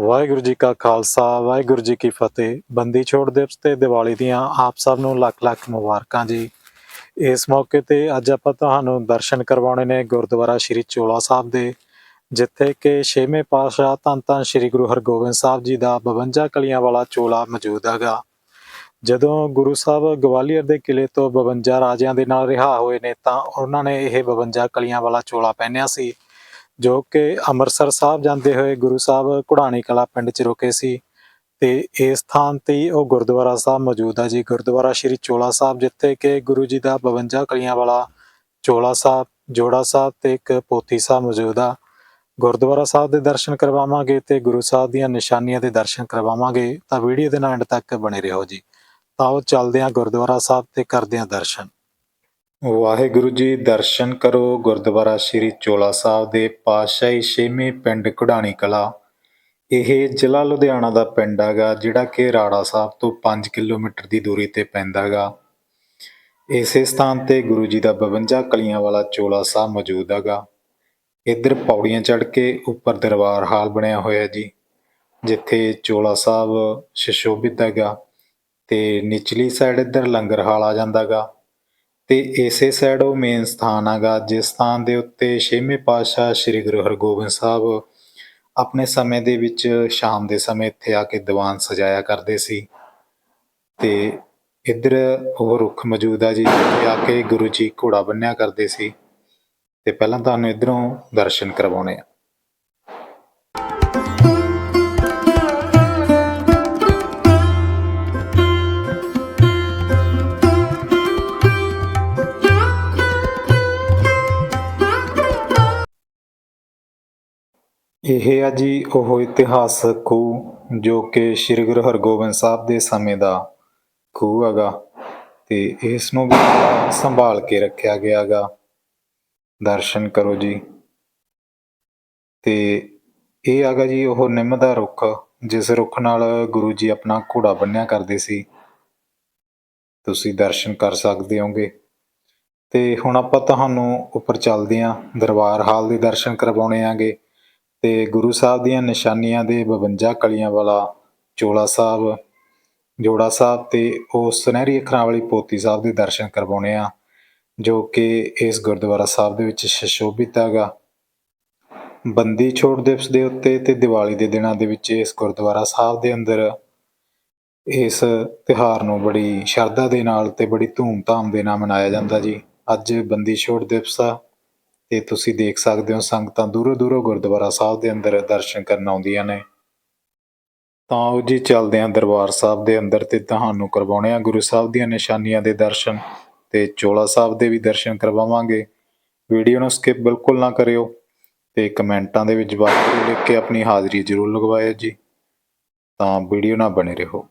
ਵਾਹਿਗੁਰੂ ਜੀ ਕਾ ਖਾਲਸਾ, ਵਾਹਿਗੁਰੂ ਜੀ ਕੀ ਫਤਿਹ। ਬੰਦੀ ਛੋੜ ਦਿਵਸ ਤੇ ਦੀਵਾਲੀ ਦੀਆਂ ਆਪ ਸਭ ਨੂੰ ਲੱਖ ਲੱਖ ਮੁਬਾਰਕਾਂ ਜੀ। ਇਸ ਮੌਕੇ ਤੇ ਅੱਜ ਆਪਾਂ ਤੁਹਾਨੂੰ ਦਰਸ਼ਨ ਕਰਵਾਉਣੇ ਨੇ ਗੁਰਦੁਆਰਾ ਸ਼੍ਰੀ ਚੋਲਾ ਸਾਹਿਬ ਦੇ, ਜਿੱਥੇ ਕਿ ਛੇਵੇਂ ਪਾਤਸ਼ਾਹ ਧੰਨ ਧੰਨ ਸ਼੍ਰੀ ਗੁਰੂ ਹਰਗੋਬਿੰਦ ਸਾਹਿਬ ਜੀ ਦਾ 52 ਕਲੀਆਂ ਵਾਲਾ ਚੋਲਾ ਮੌਜੂਦ ਹੈਗਾ। ਜਦੋਂ ਗੁਰੂ ਸਾਹਿਬ ਗਵਾਲੀਅਰ ਦੇ ਕਿਲੇ ਤੋਂ 52 ਰਾਜਿਆਂ ਦੇ ਨਾਲ ਰਿਹਾ ਹੋਏ ਨੇ ਤਾਂ ਉਹਨਾਂ ਨੇ ਇਹ 52 ਕਲੀਆਂ ਵਾਲਾ ਚੋਲਾ ਪਹਿਨਿਆ ਸੀ। ਜੋ ਕਿ ਅੰਮ੍ਰਿਤਸਰ ਸਾਹਿਬ ਜਾਂਦੇ ਹੋਏ ਗੁਰੂ ਸਾਹਿਬ ਕੁੜਾਣੀ ਕਲਾ ਪਿੰਡ 'ਚ ਰੁਕੇ ਸੀ ਤੇ ਇਸ ਸਥਾਨ ਤੇ ਉਹ ਗੁਰਦੁਆਰਾ ਸਾਹਿਬ ਮੌਜੂਦ ਹੈ ਜੀ। ਗੁਰਦੁਆਰਾ ਸ਼੍ਰੀ ਚੋਲਾ ਸਾਹਿਬ, ਜਿੱਥੇ ਕਿ ਗੁਰੂ ਜੀ ਦਾ 52 ਕਲੀਆਂ ਵਾਲਾ ਚੋਲਾ ਸਾਹਿਬ, ਜੋੜਾ ਸਾਹਿਬ ਤੇ ਇੱਕ ਪੋਥੀ ਸਾਹਿਬ ਮੌਜੂਦ ਆ। ਗੁਰਦੁਆਰਾ ਸਾਹਿਬ ਦੇ ਦਰਸ਼ਨ ਕਰਵਾਵਾਂਗੇ ਤੇ ਗੁਰੂ ਸਾਹਿਬ ਦੀਆਂ ਨਿਸ਼ਾਨੀਆਂ ਦੇ ਦਰਸ਼ਨ ਕਰਵਾਵਾਂਗੇ। ਤਾਂ ਵੀਡੀਓ ਦੇ ਨਾਲ ਐਂਡ ਤੱਕ ਬਣੇ ਰਹੋ ਜੀ। ਤਾਂ ਉਹ ਚੱਲਦੇ ਆ ਗੁਰਦੁਆਰਾ ਸਾਹਿਬ ਤੇ ਕਰਦੇ ਹਾਂ ਦਰਸ਼ਨ। ਵਾਹਿਗੁਰੂ ਜੀ, ਦਰਸ਼ਨ ਕਰੋ ਗੁਰਦੁਆਰਾ ਸ਼੍ਰੀ ਚੋਲਾ ਸਾਹਿਬ ਦੇ ਪਾਤਸ਼ਾਹੀ ਛੇਵੇਂ ਪਿੰਡ ਕੁੜਾਣੀ ਕਲਾ। ਇਹ ਜ਼ਿਲ੍ਹਾ ਲੁਧਿਆਣਾ ਦਾ ਪਿੰਡ ਹੈਗਾ, ਜਿਹੜਾ ਕਿ ਰਾੜਾ ਸਾਹਿਬ ਤੋਂ 5 ਕਿਲੋਮੀਟਰ ਦੀ ਦੂਰੀ ਤੇ ਪੈਂਦਾ ਹੈਗਾ। ਇਸੇ ਸਥਾਨ ਤੇ ਗੁਰੂ ਜੀ ਦਾ 52 ਕਲੀਆਂ ਵਾਲਾ ਚੋਲਾ ਸਾਹਿਬ ਮੌਜੂਦ ਹੈਗਾ। ਇੱਧਰ ਪੌੜੀਆਂ ਚੜ੍ਹ ਕੇ ਉੱਪਰ ਦਰਬਾਰ ਹਾਲ ਬਣਿਆ ਹੋਇਆ ਜੀ, ਜਿੱਥੇ ਚੋਲਾ ਸਾਹਿਬ ਸ਼ਿਸ਼ੋਭਿਤ ਹੈਗਾ ਤੇ ਨਿਚਲੀ ਸਾਈਡ ਇੱਧਰ ਲੰਗਰ ਹਾਲ ਆ ਜਾਂਦਾ ਗਾ ਤੇ ਇਸੇ ਸਾਈਡ ਉਹ ਮੇਨ ਸਥਾਨ ਹੈਗਾ, ਜਿਸ ਸਥਾਨ ਦੇ ਉੱਤੇ ਛੇਵੇਂ ਪਾਤਸ਼ਾਹ ਸ੍ਰੀ ਗੁਰੂ ਹਰਗੋਬਿੰਦ ਸਾਹਿਬ ਆਪਣੇ ਸਮੇਂ ਦੇ ਵਿੱਚ ਸ਼ਾਮ ਦੇ ਸਮੇਂ ਇੱਥੇ ਆ ਕੇ ਦੀਵਾਨ ਸਜਾਇਆ ਕਰਦੇ ਸੀ। ਤੇ ਇੱਧਰ ਉਹ ਰੁੱਖ ਮੌਜੂਦ ਆ ਜੀ, ਜਿੱਥੇ ਆ ਕੇ ਗੁਰੂ ਜੀ ਘੋੜਾ ਬੰਨਿਆ ਕਰਦੇ ਸੀ। ਤੇ ਪਹਿਲਾਂ ਤੁਹਾਨੂੰ ਇਧਰੋਂ ਦਰਸ਼ਨ ਕਰਵਾਉਣੇ ਆ ਇਹ ਆ ਜੀ ਉਹ ਇਤਿਹਾਸਕ ਖੂਹ ਜੋ ਕਿ ਸ੍ਰੀ ਗੁਰੂ ਹਰਗੋਬਿੰਦ ਸਾਹਿਬ ਦੇ ਸਮੇਂ ਦਾ ਖੂਹ ਹੈਗਾ ਤੇ ਇਸ ਨੂੰ ਵੀ ਸੰਭਾਲ ਕੇ ਰੱਖਿਆ ਗਿਆ ਗਾ ਦਰਸ਼ਨ ਕਰੋ ਜੀ। ਤੇ ਇਹ ਹੈਗਾ ਜੀ ਉਹ ਨਿੰਮ ਦਾ ਰੁੱਖ, ਜਿਸ ਰੁੱਖ ਨਾਲ ਗੁਰੂ ਜੀ ਆਪਣਾ ਘੋੜਾ ਬੰਨਿਆ ਕਰਦੇ ਸੀ। ਤੁਸੀਂ ਦਰਸ਼ਨ ਕਰ ਸਕਦੇ ਹੋਗੇ ਤੇ ਹੁਣ ਆਪਾਂ ਤੁਹਾਨੂੰ ਉੱਪਰ ਚੱਲਦੇ ਆਂ ਦਰਬਾਰ ਹਾਲ ਦੇ ਦਰਸ਼ਨ ਕਰਵਾਉਣੇ ਆਂਗੇ ਤੇ ਗੁਰੂ ਸਾਹਿਬ ਦੀਆਂ ਨਿਸ਼ਾਨੀਆਂ ਦੇ 52 ਕਲੀਆਂ ਵਾਲਾ ਚੋਲਾ ਸਾਹਿਬ, ਜੋੜਾ ਸਾਹਿਬ ਤੇ ਉਹ ਸੁਨਹਿਰੀ ਅੱਖਰਾਂ ਵਾਲੀ ਪੋਤੀ ਸਾਹਿਬ ਦੇ ਦਰਸ਼ਨ ਕਰਵਾਉਣੇ ਆ, ਜੋ ਕਿ ਇਸ ਗੁਰਦੁਆਰਾ ਸਾਹਿਬ ਦੇ ਵਿੱਚ ਸ਼ਿਸ਼ੋਭਿਤ ਹੈਗਾ। ਬੰਦੀ ਛੋੜ ਦਿਵਸ ਦੇ ਉੱਤੇ ਤੇ ਦੀਵਾਲੀ ਦੇ ਦਿਨਾਂ ਦੇ ਵਿੱਚ ਇਸ ਗੁਰਦੁਆਰਾ ਸਾਹਿਬ ਦੇ ਅੰਦਰ ਇਸ ਤਿਉਹਾਰ ਨੂੰ ਬੜੀ ਸ਼ਰਧਾ ਦੇ ਨਾਲ ਤੇ ਬੜੀ ਧੂਮ-ਧਾਮ ਦੇ ਨਾਲ ਮਨਾਇਆ ਜਾਂਦਾ ਜੀ। ਅੱਜ ਬੰਦੀ ਛੋੜ ਦਿਵਸ ਆ। ਤੇ ਤੁਸੀਂ ਦੇਖ ਸਕਦੇ ਹੋ ਸੰਗਤਾਂ ਦੂਰੋਂ ਦੂਰੋਂ ਗੁਰਦੁਆਰਾ ਸਾਹਿਬ ਦੇ ਅੰਦਰ ਦਰਸ਼ਨ ਕਰਨ ਆਉਂਦੀਆਂ ਨੇ। ਤਾਂ ਉਹ ਜੀ ਚੱਲਦੇ ਆਂ ਦਰਬਾਰ ਸਾਹਿਬ ਦੇ ਅੰਦਰ ਤੇ ਤੁਹਾਨੂੰ ਕਰਵਾਉਣੇ ਆ ਗੁਰੂ ਸਾਹਿਬ ਦੀਆਂ ਨਿਸ਼ਾਨੀਆਂ ਦੇ ਦਰਸ਼ਨ ਤੇ ਚੋਲਾ ਸਾਹਿਬ ਦੇ ਵੀ ਦਰਸ਼ਨ ਕਰਵਾਵਾਂਗੇ। ਵੀਡੀਓ ਨੂੰ ਸਕਿਪ ਬਿਲਕੁਲ ਨਾ ਕਰਿਓ ਤੇ ਕਮੈਂਟਾਂ ਦੇ ਵਿੱਚ ਵਾਹਿਗੁਰੂ ਲਿਖ ਕੇ ਆਪਣੀ ਹਾਜ਼ਰੀ ਜ਼ਰੂਰ ਲਗਵਾਇਓ ਜੀ। ਤਾਂ ਵੀਡੀਓ ਨਾਲ ਬਣੇ ਰਹੋ।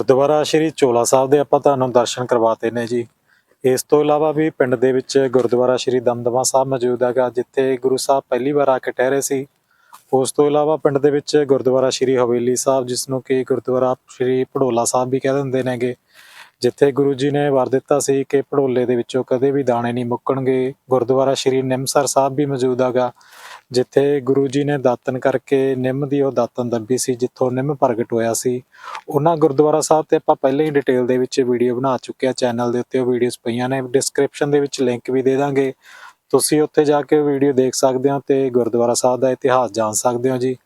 ਗੁਰਦੁਆਰਾ ਸ਼੍ਰੀ ਚੋਲਾ ਸਾਹਿਬ ਦੇ ਆਪਾਂ ਤੁਹਾਨੂੰ ਦਰਸ਼ਨ ਕਰਵਾਤੇ ਨੇ ਜੀ। ਇਸ ਤੋਂ ਇਲਾਵਾ ਵੀ ਪਿੰਡ ਦੇ ਵਿੱਚ ਗੁਰਦੁਆਰਾ ਸ਼੍ਰੀ ਦਮਦਮਾ ਸਾਹਿਬ ਮੌਜੂਦ ਹੈਗਾ, ਜਿੱਥੇ ਗੁਰੂ ਸਾਹਿਬ ਪਹਿਲੀ ਵਾਰ ਆ ਕੇ ਠਹਿਰੇ ਸੀ। ਉਸ ਤੋਂ ਇਲਾਵਾ ਪਿੰਡ ਦੇ ਵਿੱਚ ਗੁਰਦੁਆਰਾ ਸ਼੍ਰੀ ਹਵੇਲੀ ਸਾਹਿਬ ਜਿਸ ਨੂੰ ਕਿ ਗੁਰਦੁਆਰਾ ਸ਼੍ਰੀ ਭੜੋਲਾ ਸਾਹਿਬ ਵੀ ਕਹਿ ਦਿੰਦੇ ਨੇਗੇ, ਜਿੱਥੇ ਗੁਰੂ ਜੀ ਨੇ ਵਰ ਦਿੱਤਾ ਸੀ ਕਿ ਭੜੋਲੇ ਦੇ ਵਿੱਚੋਂ ਕਦੇ ਵੀ ਦਾਣੇ ਨਹੀਂ ਮੁੱਕਣਗੇ। ਗੁਰਦੁਆਰਾ ਸ਼੍ਰੀ ਨਿਮਸਰ ਸਾਹਿਬ ਵੀ ਮੌਜੂਦ ਹੈਗਾ ਜਿੱਥੇ ਗੁਰੂ ਜੀ ਨੇ ਦਾਤਨ ਕਰਕੇ ਨਿੰਮ ਦੀ ਉਹ ਦਾਤਨ ਦੱਬੀ ਸੀ, ਜਿੱਥੋਂ ਨਿੰਮ ਪ੍ਰਗਟ ਹੋਇਆ ਸੀ, ਉਹਨਾਂ ਗੁਰਦੁਆਰਾ ਸਾਹਿਬ ਤੇ ਆਪਾਂ ਪਹਿਲਾਂ ਹੀ ਡਿਟੇਲ ਦੇ ਵਿੱਚ ਵੀਡੀਓ ਬਣਾ ਚੁੱਕੇ ਆ ਚੈਨਲ ਦੇ ਉੱਤੇ ਉਹ ਵੀਡੀਓਜ਼ ਪਈਆਂ ਨੇ ਡਿਸਕ੍ਰਿਪਸ਼ਨ ਦੇ ਵਿੱਚ ਲਿੰਕ ਵੀ ਦੇ ਦਾਂਗੇ। ਤੁਸੀਂ ਉੱਥੇ ਜਾ ਕੇ ਵੀਡੀਓ ਦੇਖ ਸਕਦੇ ਹੋ ਤੇ ਗੁਰਦੁਆਰਾ ਸਾਹਿਬ ਦਾ ਇਤਿਹਾਸ ਜਾਣ ਸਕਦੇ ਹੋ ਜੀ।